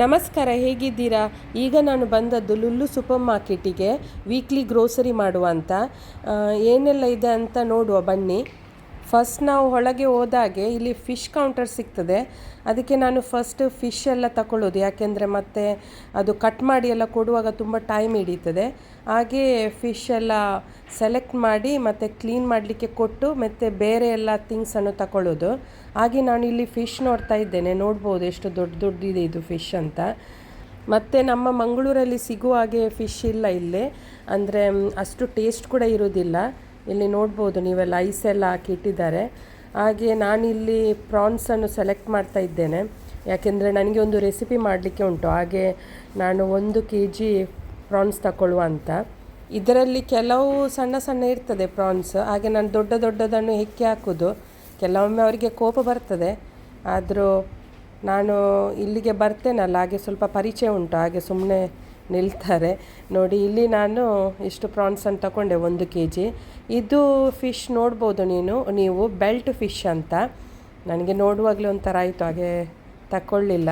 ನಮಸ್ಕಾರ, ಹೇಗಿದ್ದೀರಾ? ಈಗ ನಾನು ಬಂದದ್ದು ಲುಲ್ಲು ಸೂಪರ್ ಮಾರ್ಕೆಟಿಗೆ ವೀಕ್ಲಿ ಗ್ರೋಸರಿ ಮಾಡುವ ಅಂತ. ಏನೆಲ್ಲ ಇದೆ ಅಂತ ನೋಡುವ, ಬನ್ನಿ. ಫಸ್ಟ್ ನಾವು ಒಳಗೆ ಹೋದಾಗೆ ಇಲ್ಲಿ ಫಿಶ್ ಕೌಂಟರ್ ಸಿಗ್ತದೆ. ಅದಕ್ಕೆ ನಾನು ಫಸ್ಟ್ ಫಿಶ್ ಎಲ್ಲ ತಗೊಳ್ಳೋದು ಯಾಕೆಂದರೆ ಮತ್ತೆ ಅದು ಕಟ್ ಮಾಡಿ ಎಲ್ಲ ಕೊಡುವಾಗ ತುಂಬ ಟೈಮ್ ಹಿಡೀತದೆ. ಹಾಗೆ ಫಿಶ್ ಎಲ್ಲ ಸೆಲೆಕ್ಟ್ ಮಾಡಿ ಮತ್ತು ಕ್ಲೀನ್ ಮಾಡಲಿಕ್ಕೆ ಕೊಟ್ಟು ಮತ್ತು ಬೇರೆ ಎಲ್ಲ ಥಿಂಗ್ಸನ್ನು ತಗೊಳ್ಳೋದು ಹಾಗೆ ನಾನು ಇಲ್ಲಿ ಫಿಶ್ ನೋಡ್ತಾ ಇದ್ದೇನೆ. ನೋಡ್ಬೋದು ಎಷ್ಟು ದೊಡ್ಡ ದೊಡ್ಡದಿದೆ ಇದು ಫಿಶ್ ಅಂತ. ಮತ್ತು ನಮ್ಮ ಮಂಗಳೂರಲ್ಲಿ ಸಿಗುವ ಹಾಗೆ ಫಿಶ್ ಇಲ್ಲ ಇಲ್ಲಿ. ಅಂದರೆ ಅಷ್ಟು ಟೇಸ್ಟ್ ಕೂಡ ಇರೋದಿಲ್ಲ ಇಲ್ಲಿ ನೋಡ್ಬೋದು, ನೀವೆಲ್ಲ ಐಸ್ ಎಲ್ಲ ಹಾಕಿ ಇಟ್ಟಿದ್ದಾರೆ ಹಾಗೆ ನಾನಿಲ್ಲಿ ಪ್ರಾನ್ಸನ್ನು ಸೆಲೆಕ್ಟ್ ಮಾಡ್ತಾ ಇದ್ದೇನೆ. ಯಾಕೆಂದರೆ ನನಗೆ ಒಂದು ರೆಸಿಪಿ ಮಾಡಲಿಕ್ಕೆ ಉಂಟು. ಹಾಗೆ ನಾನು ಒಂದು ಕೆ ಜಿ ಪ್ರಾನ್ಸ್ ತಗೊಳ್ಳುವ ಅಂತ. ಇದರಲ್ಲಿ ಕೆಲವು ಸಣ್ಣ ಸಣ್ಣ ಇರ್ತದೆ ಪ್ರಾನ್ಸ್ ಹಾಗೆ ನಾನು ದೊಡ್ಡ ದೊಡ್ಡದನ್ನು ಹೆಕ್ಕಿ ಹಾಕೋದು. ಕೆಲವೊಮ್ಮೆ ಅವರಿಗೆ ಕೋಪ ಬರ್ತದೆ. ಆದರೂ ನಾನು ಇಲ್ಲಿಗೆ ಬರ್ತೇನಲ್ಲ, ಹಾಗೆ ಸ್ವಲ್ಪ ಪರಿಚಯ ಉಂಟು. ಹಾಗೆ ಸುಮ್ಮನೆ ನಿಲ್ತಾರೆ. ನೋಡಿ, ಇಲ್ಲಿ ನಾನು ಇಷ್ಟು ಪ್ರಾನ್ಸನ್ನು ತಗೊಂಡೆ, ಒಂದು ಕೆ ಜಿ ಇದು ಫಿಶ್ ನೋಡ್ಬೋದು ನೀನು, ನೀವು ಬೆಲ್ಟ್ ಫಿಶ್ ಅಂತ. ನನಗೆ ನೋಡುವಾಗಲೇ ಒಂಥರ ಆಯಿತು, ಹಾಗೆ ತಗೊಳ್ಳಿಲ್ಲ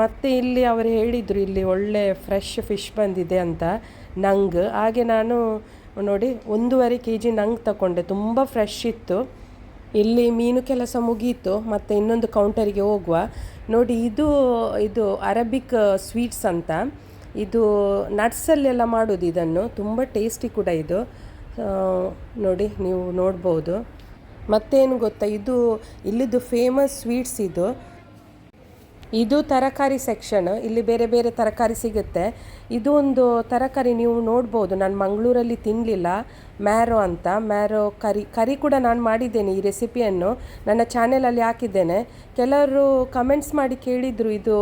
ಮತ್ತು ಇಲ್ಲಿ ಅವರು ಹೇಳಿದರು, ಇಲ್ಲಿ ಒಳ್ಳೆ ಫ್ರೆಶ್ ಫಿಶ್ ಬಂದಿದೆ ಅಂತ, ನಂಗ್. ಹಾಗೆ ನಾನು ನೋಡಿ, ಒಂದೂವರೆ ಕೆ ಜಿ ನಂಗ್ ತಗೊಂಡೆ, ತುಂಬ ಫ್ರೆಶ್ ಇತ್ತು. ಇಲ್ಲಿ ಮೀನು ಕೆಲಸ ಮುಗೀತು, ಮತ್ತು ಇನ್ನೊಂದು ಕೌಂಟರಿಗೆ ಹೋಗುವ. ನೋಡಿ, ಇದು ಇದು ಅರಬಿಕ್ ಸ್ವೀಟ್ಸ್ ಅಂತ. ಇದು ನಟ್ಸಲ್ಲೆಲ್ಲ ಮಾಡೋದು ಇದನ್ನು. ತುಂಬ ಟೇಸ್ಟಿ ಕೂಡ ಇದು. ನೋಡಿ, ನೀವು ನೋಡ್ಬೋದು. ಮತ್ತೇನು ಗೊತ್ತಾ? ಇದು ಇಲ್ಲಿದ್ದು ಫೇಮಸ್ ಸ್ವೀಟ್ಸ್ ಇದು. ಇದು ತರಕಾರಿ ಸೆಕ್ಷನ್ ಇಲ್ಲಿ ಬೇರೆ ಬೇರೆ ತರಕಾರಿ ಸಿಗುತ್ತೆ. ಇದು ಒಂದು ತರಕಾರಿ ನೀವು ನೋಡ್ಬೋದು. ನಾನು ಮಂಗಳೂರಲ್ಲಿ ತಿನ್ನಲಿಲ್ಲ ಮ್ಯಾರೋ ಅಂತ. ಮ್ಯಾರೋ ಕರಿ ಕರಿ ಕೂಡ ನಾನು ಮಾಡಿದ್ದೇನೆ ಈ ರೆಸಿಪಿಯನ್ನು ನನ್ನ ಚಾನೆಲಲ್ಲಿ ಹಾಕಿದ್ದೇನೆ. ಕೆಲವರು ಕಮೆಂಟ್ಸ್ ಮಾಡಿ ಕೇಳಿದರು, ಇದು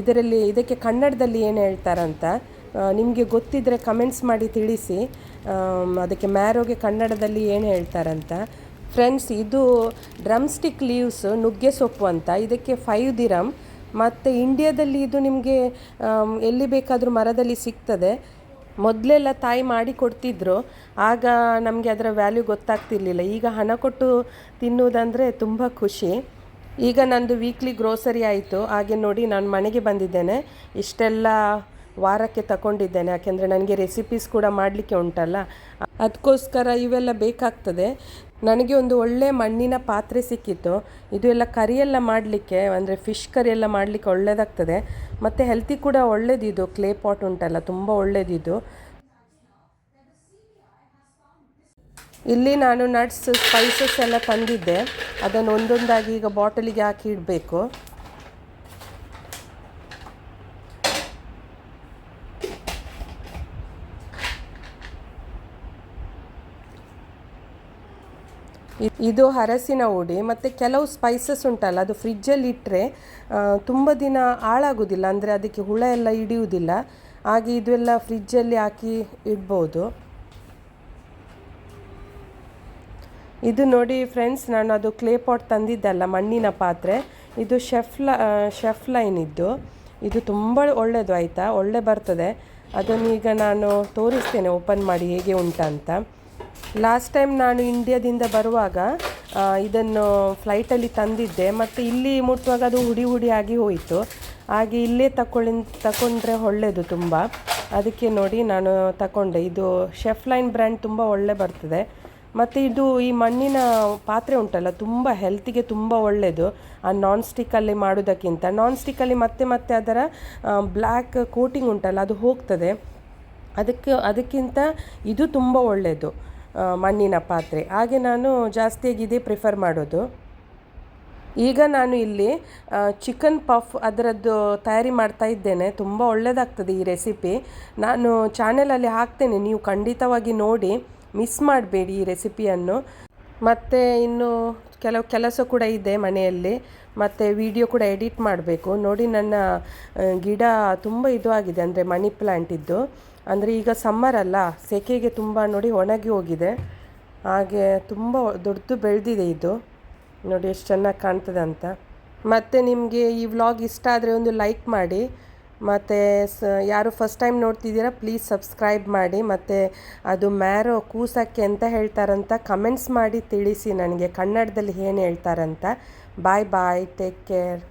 ಇದರಲ್ಲಿ, ಇದಕ್ಕೆ ಕನ್ನಡದಲ್ಲಿ ಏನು ಹೇಳ್ತಾರಂತ ನಿಮಗೆ ಗೊತ್ತಿದ್ದರೆ ಕಮೆಂಟ್ಸ್ ಮಾಡಿ ತಿಳಿಸಿ. ಅದಕ್ಕೆ ಮ್ಯಾರೋಗೆ ಕನ್ನಡದಲ್ಲಿ ಏನು ಹೇಳ್ತಾರಂತ ಫ್ರೆಂಡ್ಸ್ ಇದು ಡ್ರಮ್ ಸ್ಟಿಕ್ ಲೀವ್ಸ್ ನುಗ್ಗೆ ಸೊಪ್ಪು ಅಂತ. ಇದಕ್ಕೆ ಫೈವ್ ದಿರಮ್ ಮತ್ತು ಇಂಡಿಯಾದಲ್ಲಿ ಇದು ನಿಮಗೆ ಎಲ್ಲಿ ಬೇಕಾದರೂ ಮರದಲ್ಲಿ ಸಿಗ್ತದೆ. ಮೊದಲೆಲ್ಲ ತಾಯಿ ಮಾಡಿ ಕೊಡ್ತಿದ್ರು. ಆಗ ನಮಗೆ ಅದರ ವ್ಯಾಲ್ಯೂ ಗೊತ್ತಾಗ್ತಿರ್ಲಿಲ್ಲ. ಈಗ ಹಣ ಕೊಟ್ಟು ತಿನ್ನುವುದಂದರೆ ತುಂಬ ಖುಷಿ. ಈಗ ನಂದು ವೀಕ್ಲಿ ಗ್ರೋಸರಿ ಆಯಿತು. ಹಾಗೆ ನೋಡಿ ನಾನು ಮನೆಗೆ ಬಂದಿದ್ದೇನೆ. ಇಷ್ಟೆಲ್ಲ ವಾರಕ್ಕೆ ತಗೊಂಡಿದ್ದೇನೆ, ಯಾಕೆಂದರೆ ನನಗೆ ರೆಸಿಪೀಸ್ ಕೂಡ ಮಾಡಲಿಕ್ಕೆ ಉಂಟಲ್ಲ. ಅದಕ್ಕೋಸ್ಕರ ಇವೆಲ್ಲ ಬೇಕಾಗ್ತದೆ. ನನಗೆ ಒಂದು ಒಳ್ಳೆ ಮಣ್ಣಿನ ಪಾತ್ರೆ ಸಿಕ್ಕಿತ್ತು. ಇದು ಎಲ್ಲ ಕರಿಯೆಲ್ಲ ಮಾಡಲಿಕ್ಕೆ, ಅಂದರೆ ಫಿಶ್ ಕರಿ ಎಲ್ಲ ಮಾಡಲಿಕ್ಕೆ ಒಳ್ಳೆಯದಾಗ್ತದೆ ಮತ್ತು ಹೆಲ್ತಿ ಕೂಡ ಒಳ್ಳೇದಿದು. ಕ್ಲೇ ಪಾಟ್ ಉಂಟಲ್ಲ, ತುಂಬ ಒಳ್ಳೇದಿದು. ಇಲ್ಲಿ ನಾನು ನಟ್ಸ್ ಸ್ಪೈಸಸ್ ಎಲ್ಲ ತಂದಿದ್ದೆ. ಅದನ್ನು ಒಂದೊಂದಾಗಿ ಈಗ ಬಾಟಲಿಗೆ ಹಾಕಿ ಇಡಬೇಕು. ಇದು ಹರಸಿನ ಹುಡಿ ಮತ್ತು ಕೆಲವು ಸ್ಪೈಸಸ್ ಉಂಟಲ್ಲ, ಅದು ಫ್ರಿಜ್ಜಲ್ಲಿ ಇಟ್ಟರೆ ತುಂಬ ದಿನ ಹಾಳಾಗೋದಿಲ್ಲ, ಅಂದರೆ ಅದಕ್ಕೆ ಹುಳ ಎಲ್ಲ ಹಿಡಿಯುವುದಿಲ್ಲ ಹಾಗೆ ಇದೆಲ್ಲ ಫ್ರಿಜ್ಜಲ್ಲಿ ಹಾಕಿ ಇಡ್ಬೋದು. ಇದು ನೋಡಿ ಫ್ರೆಂಡ್ಸ್ ನಾನು ಅದು ಕ್ಲೇ ಪಾಟ್ ತಂದಿದ್ದಲ್ಲ, ಮಣ್ಣಿನ ಪಾತ್ರೆ. ಇದು ಶೆಫ್ ಲ ಶೆಫ್ ಲೈನ್ ಇದ್ದು. ಇದು ತುಂಬ ಒಳ್ಳೆಯದು ಆಯಿತಾ? ಒಳ್ಳೆ ಬರ್ತದೆ. ಅದನ್ನು ಈಗ ನಾನು ತೋರಿಸ್ತೇನೆ ಓಪನ್ ಮಾಡಿ ಹೇಗೆ ಉಂಟಂತ. ಲಾಸ್ಟ್ ಟೈಮ್ ನಾನು ಇಂಡಿಯಾದಿಂದ ಬರುವಾಗ ಇದನ್ನು ಫ್ಲೈಟಲ್ಲಿ ತಂದಿದ್ದೆ. ಮತ್ತು ಇಲ್ಲಿ ಮುಟ್ಟುವಾಗ ಅದು ಹುಡಿ ಹುಡಿ ಆಗಿ ಹೋಯಿತು. ಹಾಗೆ ಇಲ್ಲೇ ತಕೊಳ್ಳಿ ತಗೊಂಡ್ರೆ ಒಳ್ಳೆಯದು ತುಂಬ. ಅದಕ್ಕೆ ನೋಡಿ ನಾನು ತಗೊಂಡೆ ಇದು ಶೆಫ್ ಲೈನ್ ಬ್ರ್ಯಾಂಡ್ ತುಂಬ ಒಳ್ಳೆ ಬರ್ತದೆ. ಮತ್ತು ಇದು ಈ ಮಣ್ಣಿನ ಪಾತ್ರೆ ಉಂಟಲ್ಲ, ತುಂಬ ಹೆಲ್ತಿಗೆ ತುಂಬ ಒಳ್ಳೆಯದು ಆ ನಾನ್ ಸ್ಟಿಕ್ಕಲ್ಲಿ ಮಾಡೋದಕ್ಕಿಂತ. ನಾನ್ ಸ್ಟಿಕ್ಕಲ್ಲಿ ಮತ್ತೆ ಮತ್ತೆ ಅದರ ಬ್ಲ್ಯಾಕ್ ಕೋಟಿಂಗ್ ಉಂಟಲ್ಲ, ಅದು ಹೋಗ್ತದೆ. ಅದಕ್ಕೆ, ಅದಕ್ಕಿಂತ ಇದು ತುಂಬ ಒಳ್ಳೆಯದು ಮಣ್ಣಿನ ಪಾತ್ರೆ. ಹಾಗೆ ನಾನು ಜಾಸ್ತಿಯಾಗಿ ಇದೇ ಪ್ರಿಫರ್ ಮಾಡೋದು. ಈಗ ನಾನು ಇಲ್ಲಿ ಚಿಕನ್ ಪಫ್ ಅದರದ್ದು ತಯಾರಿ ಮಾಡ್ತಾ ಇದ್ದೇನೆ. ತುಂಬ ಒಳ್ಳೆಯದಾಗ್ತದೆ ಈ ರೆಸಿಪಿ ನಾನು ಚಾನೆಲಲ್ಲಿ ಹಾಕ್ತೇನೆ. ನೀವು ಖಂಡಿತವಾಗಿ ನೋಡಿ ಮಿಸ್ ಮಾಡಬೇಡಿ ಈ ರೆಸಿಪಿಯನ್ನು ಮತ್ತು ಇನ್ನು ಕೆಲವು ಕೆಲಸ ಕೂಡ ಇದೆ ಮನೆಯಲ್ಲಿ, ಮತ್ತು ವಿಡಿಯೋ ಕೂಡ ಎಡಿಟ್ ಮಾಡಬೇಕು. ನೋಡಿ ನನ್ನ ಗಿಡ ತುಂಬ ಇದು ಆಗಿದೆ, ಅಂದರೆ ಮನಿ ಪ್ಲ್ಯಾಂಟ್ ಇದ್ದು. ಅಂದರೆ ಈಗ ಸಮ್ಮರ್ ಅಲ್ಲ, ಸೆಕೆಗೆ ತುಂಬ ನೋಡಿ ಒಣಗಿ ಹೋಗಿದೆ. ಹಾಗೆ ತುಂಬ ದೊಡ್ಡದು ಬೆಳೆದಿದೆ ಇದು. ನೋಡಿ ಎಷ್ಟು ಚೆನ್ನಾಗಿ ಕಾಣ್ತದೆ ಅಂತ ಮತ್ತು ನಿಮಗೆ ಈ ವ್ಲಾಗ್ ಇಷ್ಟ ಆದರೆ ಒಂದು ಲೈಕ್ ಮಾಡಿ. ಮತ್ತು ಸ, ಯಾರು ಫಸ್ಟ್ ಟೈಮ್ ನೋಡ್ತಿದ್ದೀರಾ ಪ್ಲೀಸ್ ಸಬ್ಸ್ಕ್ರೈಬ್ ಮಾಡಿ, ಮತ್ತು ಅದು ಮ್ಯಾರೋ ಕೂಸಕ್ಕೆ ಅಂತ ಹೇಳ್ತಾರಂತ ಕಮೆಂಟ್ಸ್ ಮಾಡಿ ತಿಳಿಸಿ ನನಗೆ ಕನ್ನಡದಲ್ಲಿ ಏನು ಹೇಳ್ತಾರಂತ. ಬಾಯ್ ಬಾಯ್ ಟೇಕ್ ಕೇರ್